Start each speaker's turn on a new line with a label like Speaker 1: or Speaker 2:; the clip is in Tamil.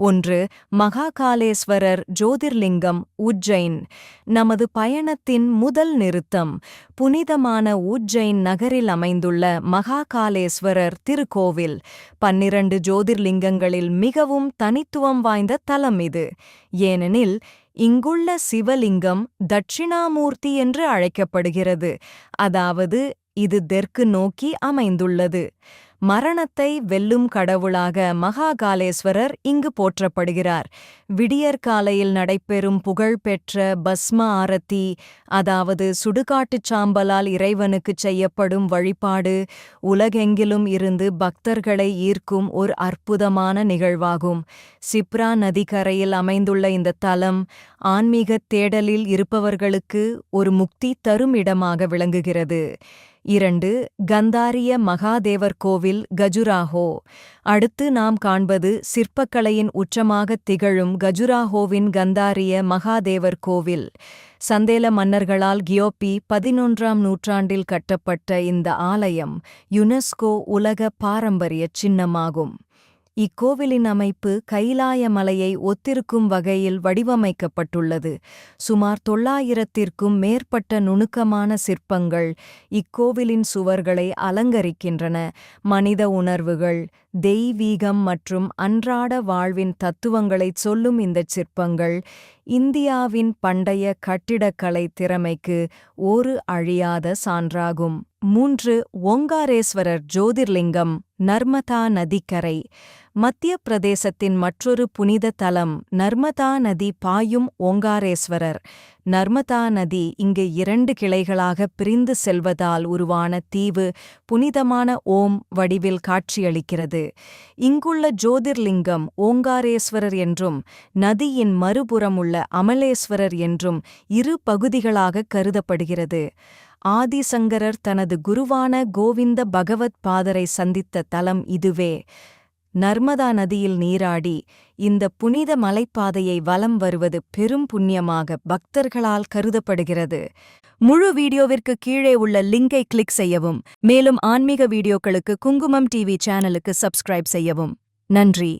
Speaker 1: ஒன்று மகாகாலேஸ்வரர் ஜோதிர்லிங்கம் உஜ்ஜைன். நமது பயணத்தின் முதல் நிறுத்தம் புனிதமான உஜ்ஜைன் நகரில் அமைந்துள்ள மகாகாலேஸ்வரர் திருக்கோவில். பன்னிரண்டு ஜோதிர்லிங்கங்களில் மிகவும் தனித்துவம் வாய்ந்த தலம் இது. ஏனெனில் இங்குள்ள சிவலிங்கம் தட்சிணாமூர்த்தி என்று அழைக்கப்படுகிறது. அதாவது இது தெற்கு நோக்கி அமைந்துள்ளது. மரணத்தை வெல்லும் கடவுளாக மகாகாலேஸ்வரர் இங்கு போற்றப்படுகிறார். விடியற்காலையில் நடைபெறும் புகழ்பெற்ற பஸ்ம ஆரத்தி அதாவது சுடுகாட்டுச் சாம்பலால் இறைவனுக்குச் செய்யப்படும் வழிபாடு உலகெங்கிலும் இருந்து பக்தர்களை ஈர்க்கும் ஒரு அற்புதமான நிகழ்வாகும். சிப்ரா நதிக்கரையில் அமைந்துள்ள இந்த தலம் ஆன்மீகத் தேடலில் இருப்பவர்களுக்கு ஒரு முக்தி தரும் இடமாக விளங்குகிறது. இரண்டு கந்தாரிய மகாதேவர் கோவில் கஜுராஹோ. அடுத்து நாம் காண்பது சிற்பக்கலையின் உச்சமாகத் திகழும் கஜுராஹோவின் கந்தாரிய மகாதேவர் கோவில். சந்தேல மன்னர்களால் கியோப்பி பதினொன்றாம் நூற்றாண்டில் கட்டப்பட்ட இந்த ஆலயம் யுனெஸ்கோ உலக பாரம்பரிய சின்னமாகும். இக்கோவிலின் அமைப்பு கைலாய மலையை ஒத்திருக்கும் வகையில் வடிவமைக்கப்பட்டுள்ளது. சுமார் தொள்ளாயிரத்திற்கும் மேற்பட்ட நுணுக்கமான சிற்பங்கள் இக்கோவிலின் சுவர்களை அலங்கரிக்கின்றன. மனித உணர்வுகள் தெய்வீகம் மற்றும் அன்றாட வாழ்வின் தத்துவங்களைச் சொல்லும் இந்தச் சிற்பங்கள் இந்தியாவின் பண்டைய கட்டிடக்கலை திறமைக்கு ஒரு அழியாத சான்றாகும். மூன்று ஓங்காரேஸ்வரர் ஜோதிர்லிங்கம் நர்மதா நதிக்கரை. மத்திய பிரதேசத்தின் மற்றொரு புனித தலம் நர்மதா நதி பாயும் ஓங்காரேஸ்வரர். நர்மதா நதி இங்கு இரண்டு கிளைகளாக பிரிந்து செல்வதால் உருவான தீவு புனிதமான ஓம் வடிவில் காட்சியளிக்கிறது. இங்குள்ள ஜோதிர்லிங்கம் ஓங்காரேஸ்வரர் என்றும் நதியின் மறுபுறமுள்ள அமலேஸ்வரர் என்றும் இரு பகுதிகளாக கருதப்படுகிறது. ஆதிசங்கரர் தனது குருவான கோவிந்த பகவத் பாதரை சந்தித்த தலம் இதுவே. நர்மதா நதியில் நீராடி இந்த புனித மலைப்பாதையை வலம் வருவது பெரும் புண்ணியமாக பக்தர்களால் கருதப்படுகிறது. முழு வீடியோவிற்கு கீழே உள்ள லிங்கை கிளிக் செய்யவும் மேலும் ஆன்மீக வீடியோக்களுக்கு குங்குமம் டிவி சேனலுக்கு சப்ஸ்கிரைப் செய்யவும். நன்றி.